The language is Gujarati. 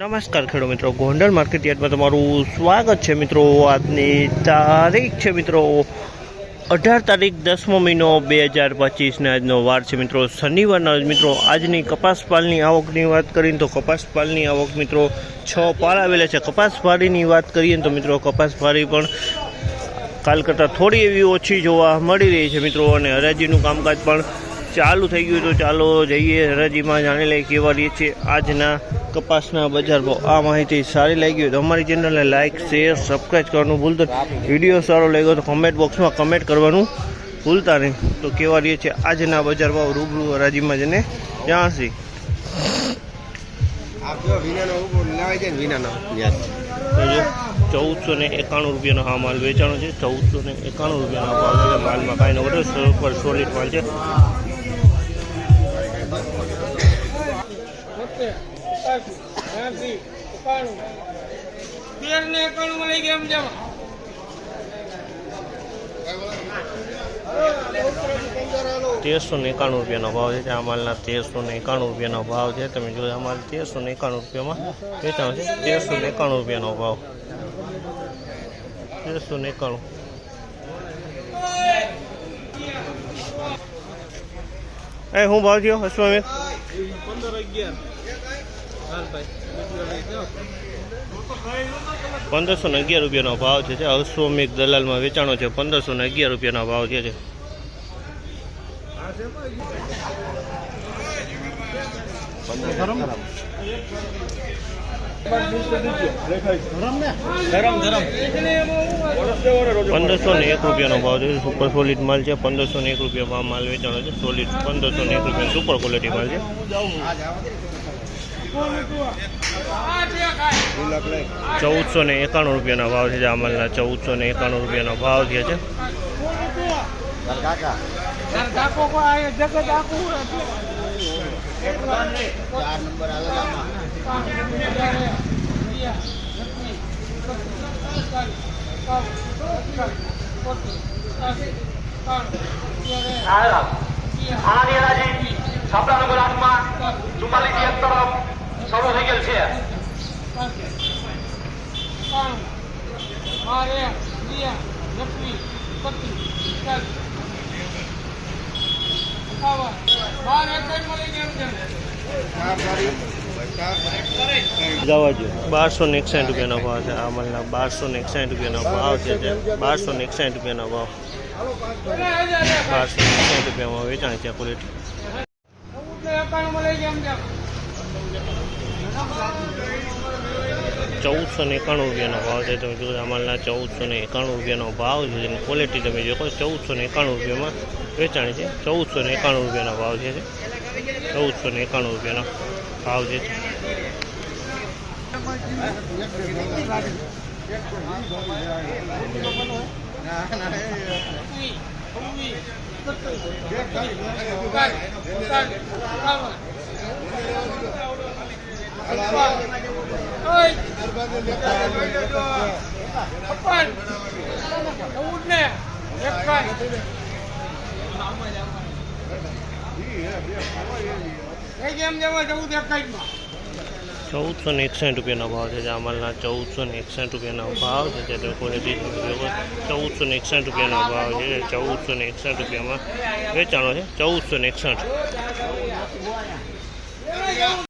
નમસ્કાર ખેડૂત મિત્રો, ગોંડલ માર્કેટ યાર્ડમાં તમારું સ્વાગત છે મિત્રો. આજની તારીખ છે મિત્રો, અઢાર તારીખ દસમો મહિનો બે હજાર પચીસને આજનો વાર છે મિત્રો. શનિવારના મિત્રો, આજની કપાસ પાલની આવકની વાત કરીએ તો કપાસ પાલની આવક મિત્રો છ પાલ આવેલા છે. કપાસ ફારીની વાત કરીએ તો મિત્રો, કપાસ ભારી પણ કાલ કરતાં થોડી એવી ઓછી જોવા મળી રહી છે મિત્રો. અને હરાજીનું કામકાજ પણ ચાલુ થઈ ગયું તો ચાલો જઈએ હરાજીમાં જાણી લઈએ કેવા રીએ છે આજના કપાસના બજાર ભાવ. આ માહિતી સારી લાગી હોય તો અમારી ચેનલને લાઇક શેર સબસ્ક્રાઈબ કરવાનું ભૂલતા નહીં. વીડિયો સારો લાગ્યો તો કમેન્ટ બોક્સમાં કમેન્ટ કરવાનું ભૂલતા નહીં. તો કેવા રીએ છે આજના બજાર ભાવ? રૂબરૂ હરાજીમાં જઈને જાણશી ચૌદસો ને એકાણું રૂપિયાનો આ માલ વેચાણો છે. ચૌદસો ને એકાણું રૂપિયાનો ભાવ છે. માલમાં કાંઈ ન વધે સુપર સોલિડ માલ છે. તેરસો ને એકાણું રૂપિયાનો ભાવ છે આ માલના તેરસો ને એકાણું રૂપિયાનો ભાવ છે. તમે જોયો આ માલ તેરસો ને એકાણું રૂપિયામાં વેચાણ છે. તેરસો ને એકાણું રૂપિયાનો ભાવ. તેરસો ને એકાણું. એ, શું ભાવ થયો? અશ્વમેઘ પંદરસો ને અગિયાર રૂપિયાનો ભાવ છે અશ્વમિક દલાલમાં વેચાણો છે, પંદરસો ને અગિયાર રૂપિયાનો ભાવ છે પંદરસો ને એક રૂપિયાનો ભાવ છે સુપર સોલિડ માલ છે, પંદરસો ને એક રૂપિયામાં માલ વેચાણો છે સોલિડ પંદરસો ને એક રૂપિયા સુપર ક્વોલિટી માલ છે. ચૌદસો ને એકાણું રૂપિયાના ભાવ છે અમલના ચૌદસો ને એકાણું રૂપિયાનો ભાવ થયો છે ચુમ્માલીસ તરફ શરૂ થઈ ગયેલ છે. બારસો ને એકસાઠ રૂપિયાનો ભાવ છે. આ માલના બારસો ને એકસાઠ રૂપિયાનો ભાવ છે બારસો ને એકસાઠ રૂપિયાનો ભાવ. બારસો ને એકસાઠ રૂપિયામાં વેચાણ છે ક્વોલિટી ચૌદસો ને એકાણું રૂપિયાનો ભાવ છે. તમે જોયું અમાલના ચૌદસો ને એકાણું રૂપિયાનો ભાવ છે. જેની ક્વોલિટી તમે જોકો ચૌદસો ને એકાણું રૂપિયામાં વેચાણ છે. ચૌદસો ને એકાણું રૂપિયાનો ભાવ છે. ચૌદસો ને એકાણું રૂપિયાનો ભાવ છે. ચૌદસો ને એકસાઠ રૂપિયાનો ભાવ છે અમાલના ચૌદસો ને એકસાઠ રૂપિયાનો ભાવ છે જે ક્વોલિટી ચૌદસો ને એકસાઠ રૂપિયાનો ભાવ છે. ચૌદસો ને એકસાઠ રૂપિયામાં વેચાણો છે. ચૌદસો ને એકસાઠ